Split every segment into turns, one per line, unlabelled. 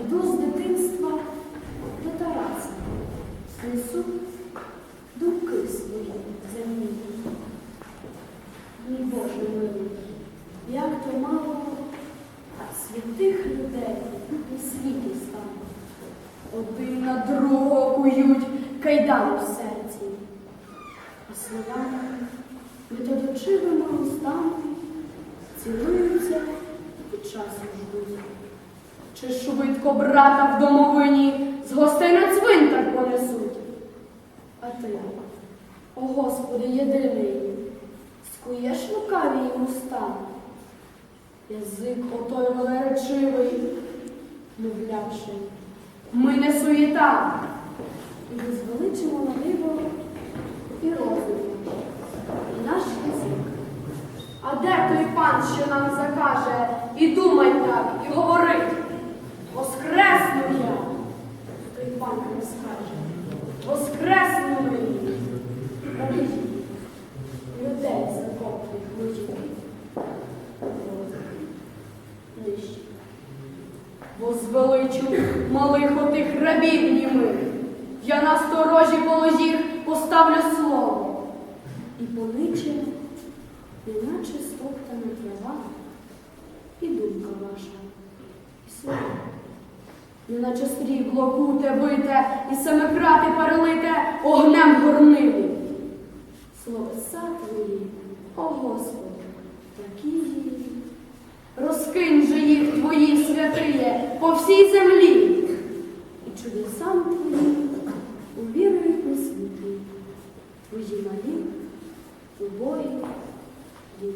Іду з дитинства до Тараса, несу думки свої земні. Мій Боже милий, як то мало святих людей у світі стало. Один на другого кують кайдани в серці. А словами методочивими устами цілуються і часу ждуть. Чи швидко брата в домовині з гостей на цвинтар понесуть? А ти, о Господи, єдиний, скуєш лукаві їм уста, язик отой велеречивий, мовлявши, ми не суєта, і возвеличимо на диво і розум, і наш язик. А де той пан, що нам закаже, і думай так, і говорить, воскресну я, той пан не скаже, воскресну мені, людей закопних лежить, нижче. Возвеличу малих отих рабів німих, я на сторожі положів поставлю слово. І пониче неначе стоптана трава, і думка ваша, і слова. Неначе срібло куте бите, і семикрати перелите огнем горнили. Словеса твої, о Господи, такі є. Розкинь же їх твої святиє по всій землі, і чудесам твої увірують на світлі, твої малі, убої, вік.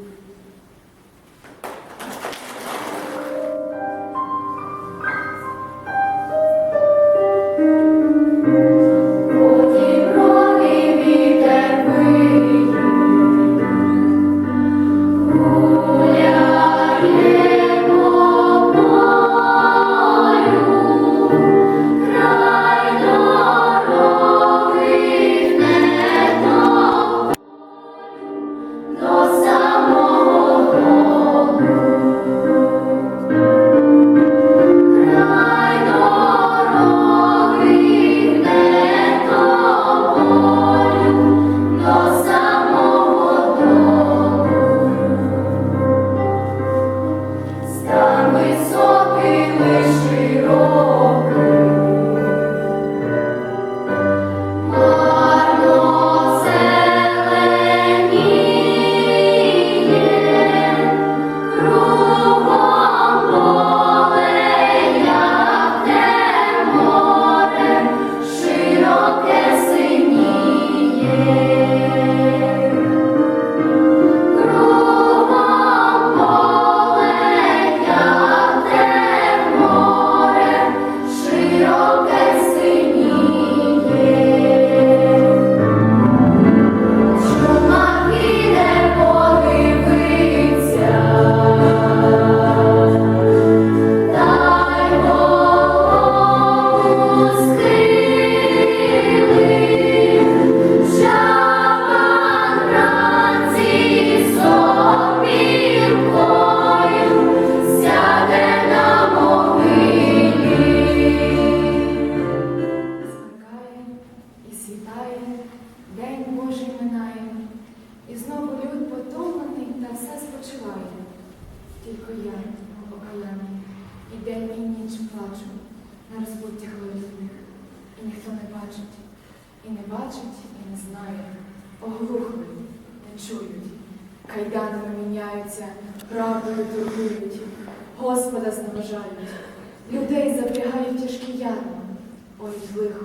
Ой, лихо,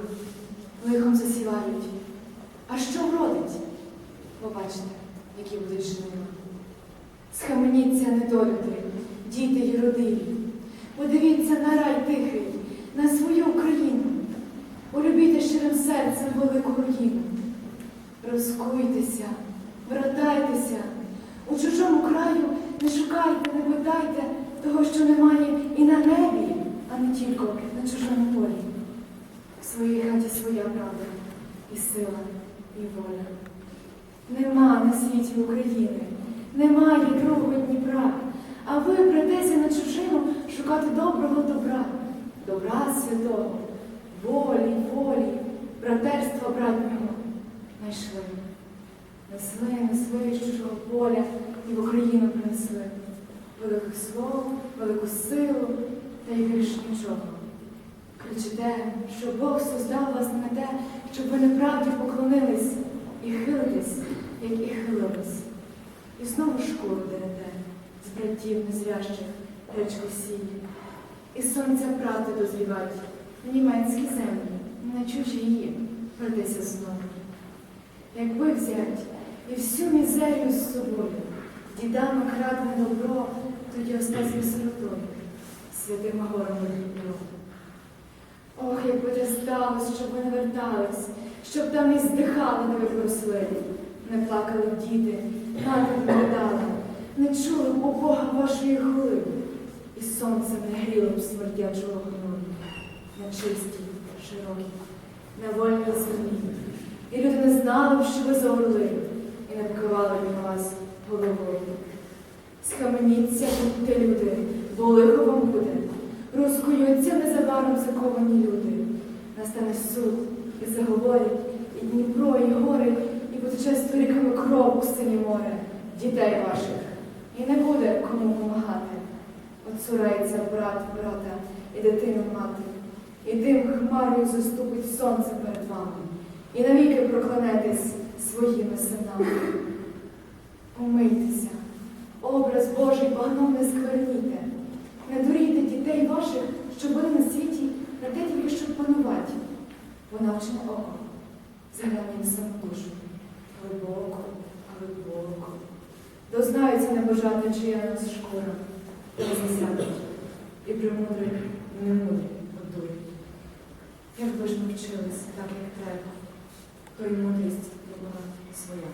лихом засівають. А що вродить? Побачите, які будуть жнива. Схаменіться, недолюди, діти й родині. Подивіться на рай тихий, на свою Україну. Полюбіте щирим серцем велику руїну. Розкуйтеся, вертайтеся. У чужому краю не шукайте, не питайте того, що немає і на небі, а не тільки на чужому полі. Своїй хаті своя правда, і сила, і воля. Нема на світі України, немає другого Дніпра, а ви прийдете на чужину шукати доброго добра.
добра святого, волі, волі, братерства братнього знайшли. Несли, несли з чужого поля і в Україну принесли. Велике слово, велику силу та й більш нічого. Кричите, що Бог создав вас не те, щоб ви неправді поклонились і хилитесь, як і хилились. І знову шкуру дерете з братів незрящих речку сії. І сонця прати дозрівать в німецькі землі, на чужі її вернися знову. Якби взять і всю мізерію з собою, дідами крадне добро, тоді остатньою сиротою, святим гором Дніпро. Ох, якби те сталося, щоб ви не вертались, щоб там і здихали, не ви просили, не плакали діти, не дала, не чули у Бога вашої хули, і сонце не гріло б смердячого гною, на чистій, широкій, на вольній землі. І люди не знали що ви за орли, і не покривали на вас головою. Схаменіться, будьте люди, бо лихо вам буде. Розкуються незабаром заковані люди. Настане суд, і заговорять, і Дніпро, і гори, і потече сторіками кров у сині море, дітей ваших. І не буде кому помагати. Оцурається брат брата і дитину мати, і дим хмарою заступить сонце перед вами, і навіки проклянетесь своїми синами. Умийтеся, образ Божий багном не скверніте. Не дурійте дітей ваших, щоб вони на світі на те тільки, щоб панувати. Бо навчене око загляне в саму душу. Глибоко, глибоко. Дознаються небожати, чия нас шкура, та засядуть. І премудрий, і немудрий. Як ви ж навчились так, як треба, то й мудрість була своя.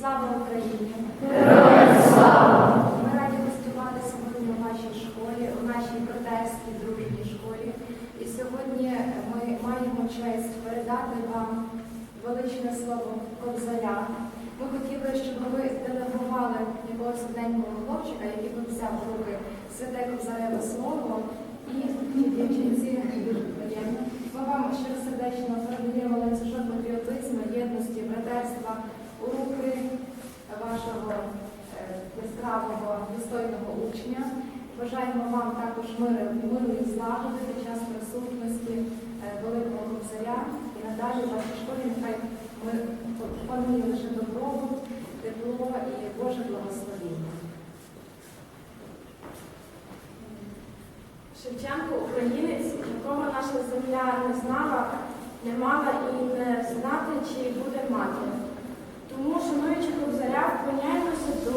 Слава Україні! Ми раді гостювати сьогодні у вашій школі, у нашій братерській дружній школі. І сьогодні ми маємо честь передати вам величне слово Кобзаря. Ми хотіли, щоб ви делегували якогось одненького хлопчика, який би взяв в руки святе Кобзареве слово і дівчинці. Ми вам щиросердечно передаємо ланцюжок патріотизму, єдності, братерства вашого е, яскравого, достойного учня. Бажаємо вам також миру, миру і злагоди під час присутності е, Великого Кобзаря. І надалі вашій школі нехай ми панує лише добробут, тепло і Боже благословіння.
Шевченко українець, якого наша земля не знала, не мала і не знати, чи буде мати. Тому, шануючи Кобзаря, вклоняємося до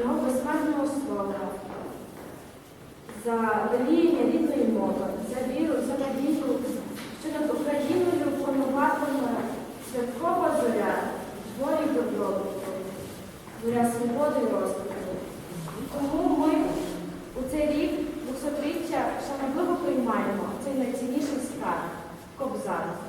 його безсмертного слова, за воліяння рідної мови, за віру, за надію, що над Україною пануватиме святкова зоря, волі добробуту, зоря свободи і розквіту. Тому ми
У цей рік 200-річчя шанобливо приймаємо цей найцінніший скарб Кобзар.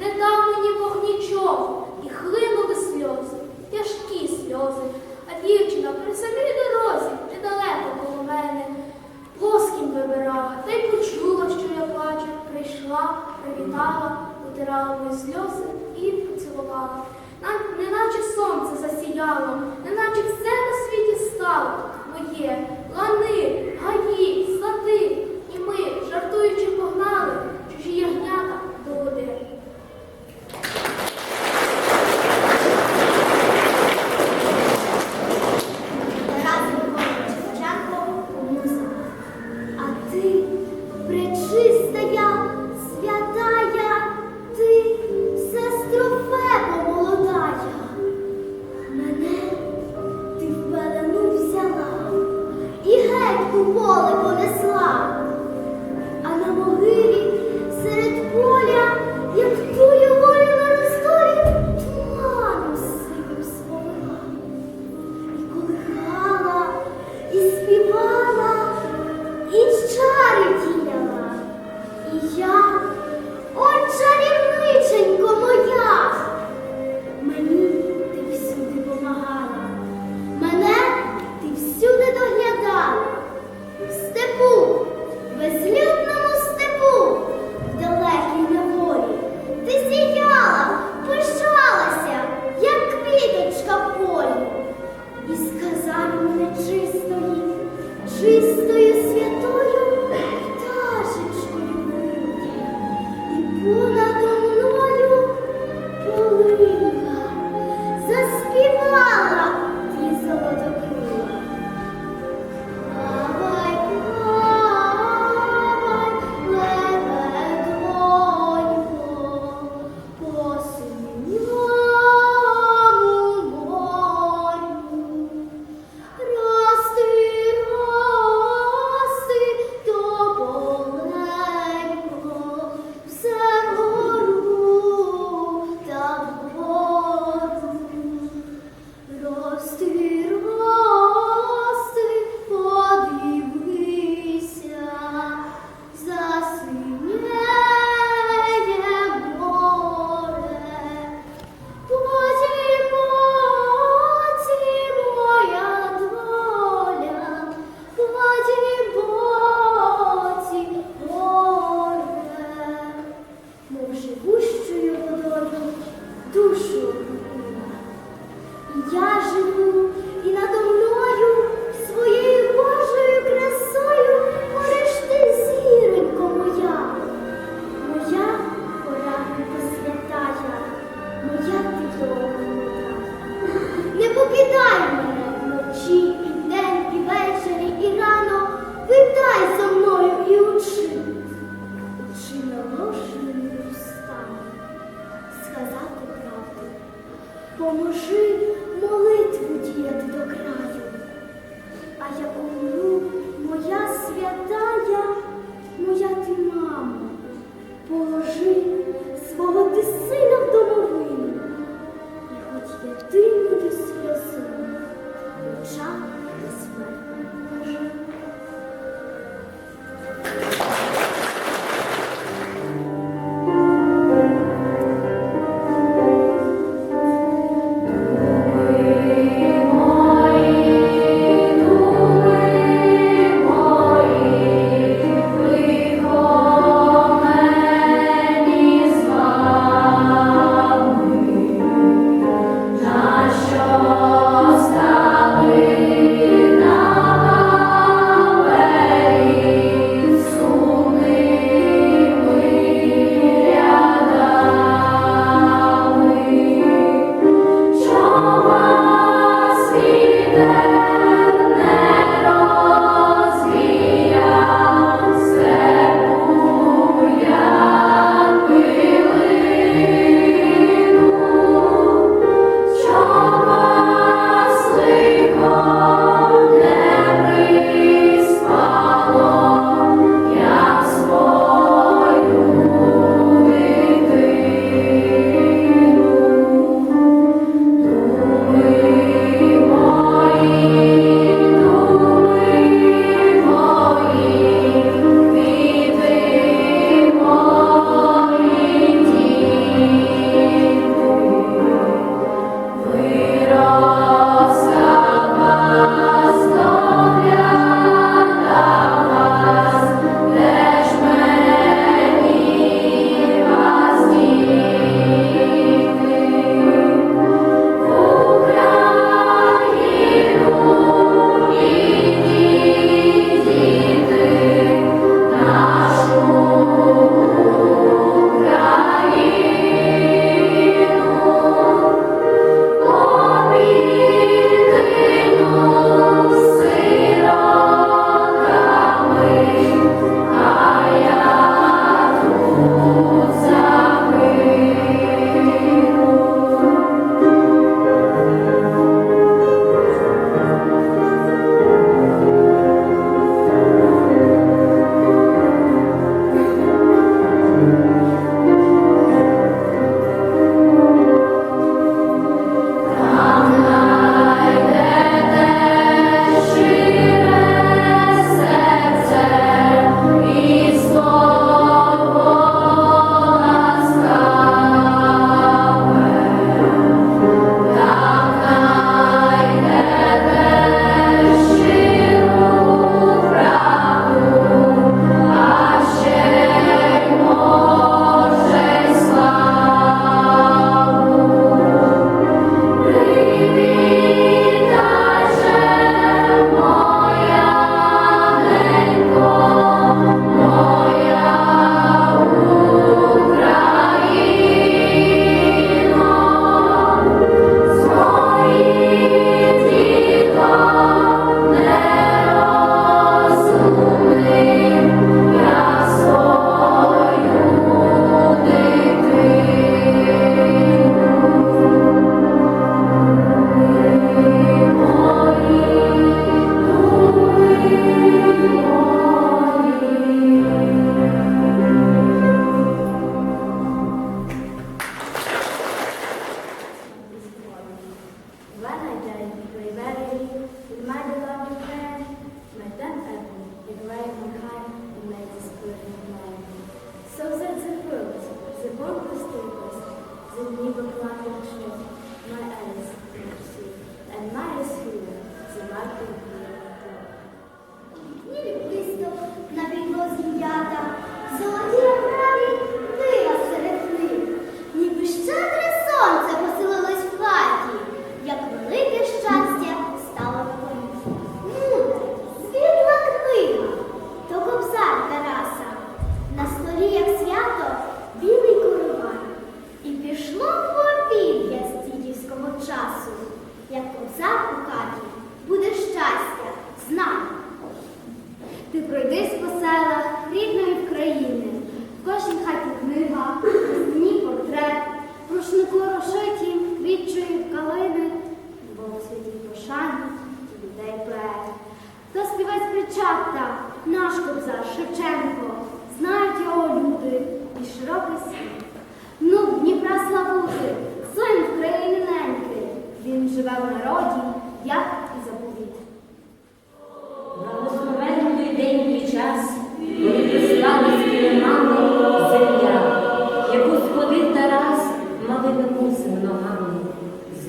Не дав мені Бог нічого.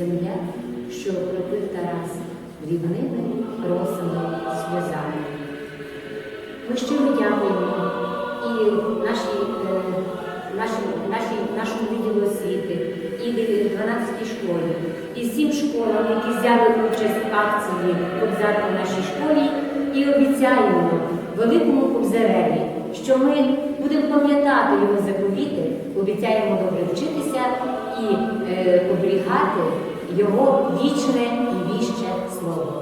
Земля, що окропив Тарас рівними росами сльозами. Ми щиро дякуємо і нашій, е, нашій, нашій, нашому відділу освіти, і 12 школі, і всім школам, які взяли участь в акції «Кобзар у нашій школі, і обіцяємо великому кобзареві, що ми будемо пам'ятати його заповіти, обіцяємо добре вчитися і е, оберігати його вічне і віще слово.